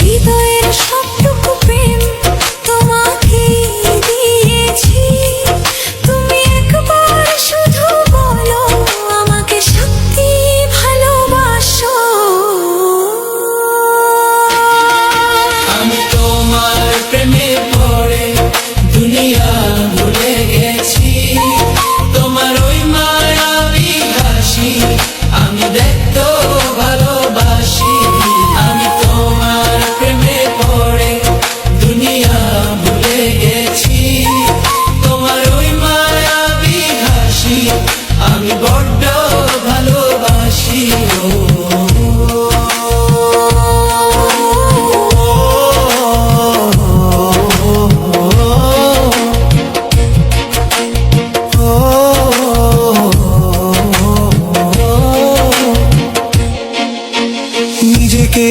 হৃদয়ের সবটুকু প্রেম তোমাকে দিয়েছি। তুমি একবার আমাকে সত্যি ভালোবাসো। তোমার প্রেমে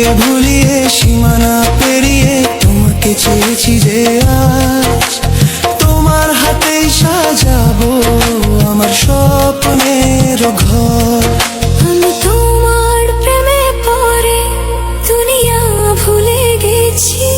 দুনিয়া ভুলিয়ে, সীমানা পেরিয়ে তোমাকে চেয়েছি যে আজ তোমার হাতেই সাজাবো আমার স্বপ্নের ঘর। তোমার প্রেমে পড়ে দুনিয়া ভুলে গেছি।